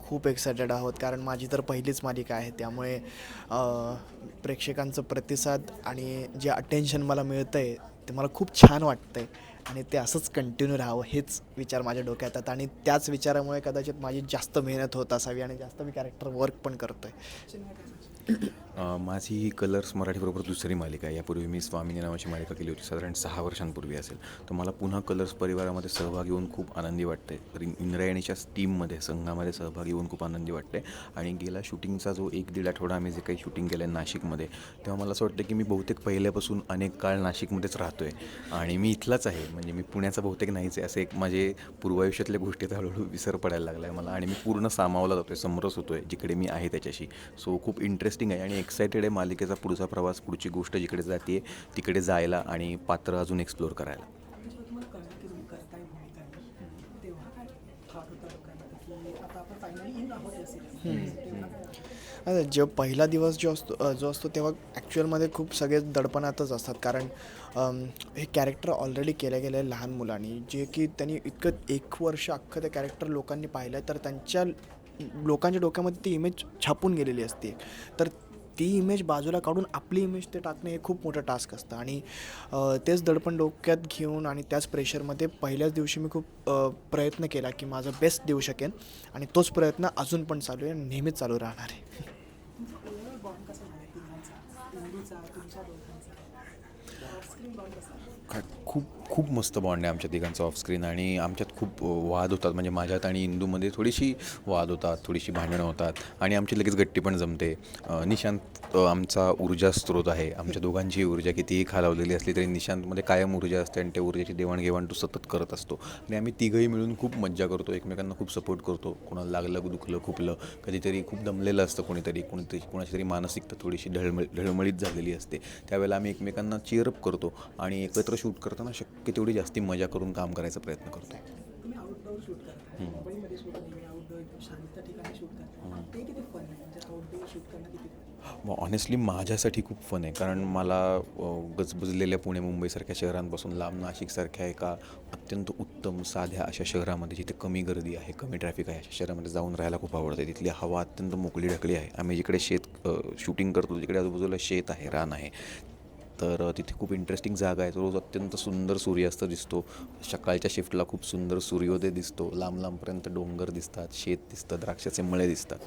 खूप एक्सायटेड आहोत कारण माझी तर पहिलीच मालिका आहे. त्यामुळे प्रेक्षकांचं प्रतिसाद आणि जे अटेन्शन मला मिळतं आहे ते मला खूप छान वाटतं आहे आणि ते असंच कंटिन्यू राहावं हेच विचार माझ्या डोक्यात येतात आणि त्याच विचारामुळे कदाचित माझी जास्त मेहनत होत असावी आणि जास्त मी कॅरेक्टर वर्क पण करतो आहे माझी ही कलर्स मराठीबरोबर दुसरी मालिका आहे. यापूर्वी मी स्वामिनी नावाची मालिका केली होती. साधारण सहा वर्षांपूर्वी असेल. तर मला पुन्हा कलर्स परिवारामध्ये सहभागी होऊन खूप आनंदी वाटते इंद्रायणीच्या टीममध्ये संघामध्ये सहभागी होऊन खूप आनंदी वाटते आणि गेला शूटिंगचा जो एक दीड आठवडा आम्ही जे काही शूटिंग केलं आहे नाशिकमध्ये तेव्हा मला असं वाटतं की मी बहुतेक पहिल्यापासून अनेक काळ नाशिकमध्येच राहतो आहे आणि मी इथलाच आहे. म्हणजे मी पुण्याचा बहुतेक नाहीच आहे. असे एक माझे पूर्वायुष्यातल्या गोष्टी आता हळूहळू विसर पडायला लागला आहे मला आणि मी पूर्ण सामावला जातो आहे समरस होतो आहे जिकडे मी आहे त्याच्याशी. सो खूप इंटरेस्टिंग आहे आणि एक्सायटेड आहे मालिकेचा पुढचा प्रवास पुढची गोष्ट जिकडे जाते तिकडे जायला आणि पात्र अजून एक्सप्लोअर करायला आणि जेव्हा तुम्हाला कळलं की तुम्ही करताय भूमिका तेव्हा काय थॉट होता डोक्यामध्ये की आता आपण फायनली इन आहोत या सिरीज पहिला दिवस जो असतो जो असतो तेव्हा ॲक्च्युअलमध्ये खूप सगळे दडपणातच असतात. कारण हे कॅरेक्टर ऑलरेडी केलं गेलं आहे लहान मुलांनी. जे की त्यांनी इतकं एक वर्ष अख्खं ते कॅरेक्टर लोकांनी पाहिलं तर त्यांच्या लोकांच्या डोक्यामध्ये ती इमेज छापून गेलेली असते. तर ती इमेज बाजूला काढून आपली इमेज ते टाकणे हे खूप मोठं टास्क असतं. आणि तेच दडपण डोक्यात घेऊन आणि त्याच प्रेशरमध्ये पहिल्याच दिवशी मी खूप प्रयत्न केला की माझं बेस्ट देऊ शकेन. आणि तोच प्रयत्न अजून पण चालू आहे नेहमीच चालू राहणार आहे. खूप खूप मस्त बॉन्ड आहे आमच्या तिघांचा ऑफस्क्रीन आणि आमच्यात खूप वाद होतात. म्हणजे माझ्यात आणि इंदूमध्ये थोडीशी वाद होतात थोडीशी भांडणं होतात आणि आमची लगेच गट्टी पण जमते. निशांत आमचा ऊर्जा स्रोत आहे. आमच्या दोघांची ऊर्जा कितीही खालावलेली असली तरी निशांतमध्ये कायम ऊर्जा असते आणि त्या ऊर्जेची देवाणघेवाण तो सतत करत असतो. आणि आम्ही तिघंही मिळून खूप मज्जा करतो. एकमेकांना खूप सपोर्ट करतो. कोणाला लागलं दुखलं खुपलं कधीतरी खूप दमलेलं असतं कोणीतरी. कोणीतरी कोणाची तरी मानसिकता थोडीशी ढळमळ ढळमळीत झालेली असते. त्यावेळेला आम्ही एकमेकांना चिअरअप करतो आणि एकत्र शूट करताना शक्य तेवढी जास्ती मजा करून काम करायचा प्रयत्न करतो. आहे? म्हणजे ऑनेस्टली माझ्यासाठी खूप फन आहे. कारण मला गजबजलेल्या पुणे मुंबईसारख्या शहरांपासून लांब नाशिकसारख्या एका अत्यंत उत्तम साध्या अशा शहरामध्ये जिथे कमी गर्दी आहे कमी ट्रॅफिक आहे अशा शहरामध्ये जाऊन राहायला खूप आवडते तिथली हवा अत्यंत मोकळी ढकली आहे. आम्ही जिकडे शेत शूटिंग करतो तिकडे आजूबाजूला शेत आहे रान आहे. तर तिथे खूप इंटरेस्टिंग जागा आहे. रोज अत्यंत सुंदर सूर्यास्त दिसतो. सकाळच्या शिफ्टला खूप सुंदर सूर्योदय दिसतो. लांब लांबपर्यंत डोंगर दिसतात शेत दिसतं द्राक्षाचे मळे दिसतात.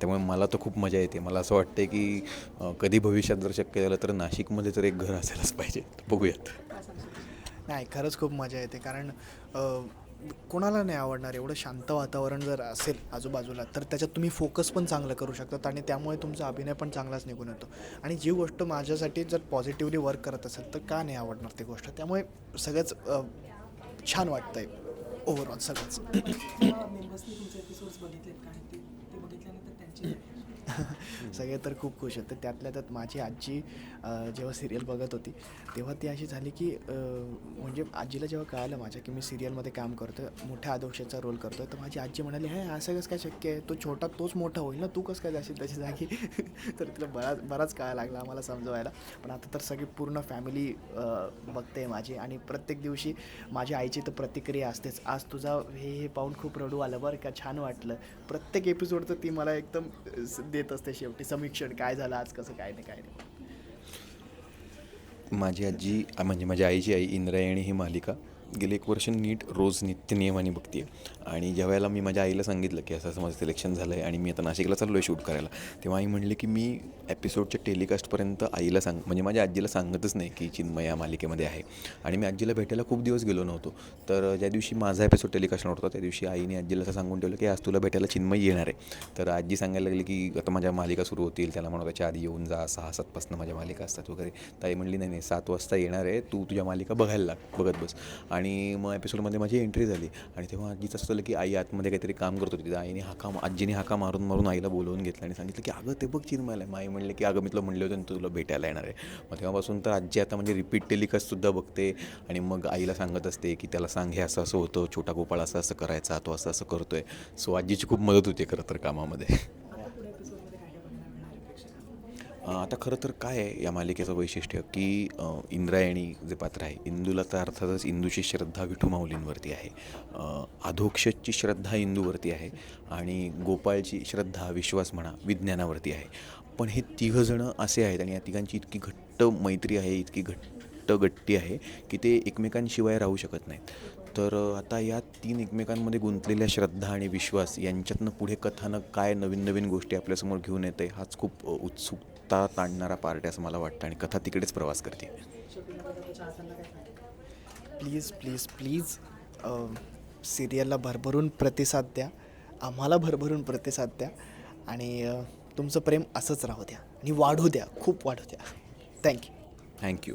त्यामुळे मला तर खूप मजा येते. मला असं वाटते की कधी भविष्यात जर शक्य झालं तर नाशिकमध्ये तर एक घर असायलाच पाहिजे. बघूयात. नाही खरंच खूप मजा येते. कारण कोणाला नाही आवडणार एवढं शांत वातावरण जर असेल आजूबाजूला तर त्याच्यात तुम्ही फोकस पण चांगलं करू शकतात आणि त्यामुळे तुमचा अभिनय पण चांगलाच निघून येतो. आणि जी गोष्ट माझ्यासाठी जर पॉझिटिव्हली वर्क करत असेल तर का नाही आवडणार ती गोष्ट? त्यामुळे सगळंच छान वाटतंय ओव्हरऑल सगळंच. सगळे तर खूप खुश होते. त्यातल्या त्यात माझी आजी जेव्हा सिरियल बघत होती तेव्हा ती अशी झाली की म्हणजे आजीला जेव्हा कळालं माझ्या की मी सिरियलमध्ये काम करतो मोठ्या आदोषाचा रोल करतो तर माझी आजी म्हणाली हे असं कसं काय शक्य आहे? तो छोटा तोच मोठा होईल ना? तू कसं काय जाशील त्याच्या जागी? तर तिला बराच बराच काळ लागला आम्हाला समजवायला. पण आता तर सगळी पूर्ण फॅमिली बघते माझी. आणि प्रत्येक दिवशी माझ्या आईची तर प्रतिक्रिया असतेच. आज तुझा हे हे पाहून खूप रडू आलं बरं का? छान वाटलं. प्रत्येक एपिसोडचं ती मला एकदम देत असते शेवटी. समीक्षण काय झालं आज कसं काय नाही काय नाही. माझी आजी म्हणजे माझ्या आईची आई इंद्रायणी ही मालिका. गेले एक वर्ष नीट रोज नित्य नियमाने बघते आणि ज्या वेळेला मी माझ्या आईला सांगितलं की असं असं माझं सिलेक्शन झालं आहे आणि मी आता नाशिकला चाललो आहे शूट करायला तेव्हा आई म्हणली की मी एपिसोडच्या टेलिकास्टपर्यंत आईला सांग म्हणजे माझ्या आजीला सांगतच नाही की चिन्मय या मालिकेमध्ये आहे. आणि मी आजीला भेटायला खूप दिवस गेलो नव्हतो. तर ज्या दिवशी माझा एपिसोड टेलिकास्ट होता त्या दिवशी आईने आजीला असं सांगून ठेवलं की आज तुला भेटायला चिन्मय येणार आहे. तर आजी सांगायला लागली की आता माझ्या मालिका सुरू होतील त्याला म्हणून त्याच्या आधी येऊन जा सहा सातपासून माझ्या मालिका असतात वगैरे. ताई म्हणली नाही नाही सात वाजता येणार आहे तू तुझ्या मालिका बघायला लाग बघत बस. आणि मग एपिसोडमध्ये माझी एंट्री झाली. आणि तेव्हा आजीचं असं झालं की आई आतमध्ये काहीतरी काम करत होती. तर आईने हाका आजीने हाका मारून मारून आईला बोलवून घेतलं आणि सांगितलं की अगं ते बघ चिन्मायला. आहे. आई म्हणले की अगं मी तुला म्हणले होते तुला भेटायला येणार आहे. मग तेव्हापासून तर आजी आता म्हणजे रिपीट टेलिकास्टसुद्धा बघते. आणि मग आईला सांगत असते की त्याला सांग हे असं असं होतं. छोटा गोपाळ असं असं करायचा तो असं असं करतो आहे सो आजीची खूप मदत होते खरं तर कामामध्ये आता पुढे एपिसोडमध्ये काय काय बघायला मिळणार आहे प्रेक्षकांना अ, आता खरं तर काय आहे या मालिकेचं वैशिष्ट्य? की इंद्रायणी जे पात्र आहे इंदूला तर अर्थातच इंदूची श्रद्धा विठू माऊलींवरती आहे. आधोक्षची श्रद्धा इंदूवरती आहे आणि गोपाळची श्रद्धा विश्वास म्हणा विज्ञानावरती आहे. पण हे तिघंजणं असे आहेत आणि या तिघांची इतकी घट्ट मैत्री आहे इतकी घट्ट गट्टी आहे की ते एकमेकांशिवाय राहू शकत नाहीत. तर आता या तीन एकमेकांमध्ये गुंतलेल्या श्रद्धा आणि विश्वास यांच्यातनं पुढे कथानक काय नवीन नवीन गोष्टी आपल्यासमोर घेऊन येते हाच खूप उत्सुकता ताणणारा पार्ट आहे असं मला वाटतं आणि कथा तिकडेच प्रवास करते. प्लीज प्लीज प्लीज सिरियलला भरभरून प्रतिसाद द्या. आम्हाला भरभरून प्रतिसाद द्या. आणि तुमचं प्रेम असंच राहू द्या. आणि वाढू द्या. खूप वाढू द्या. Thank you thank you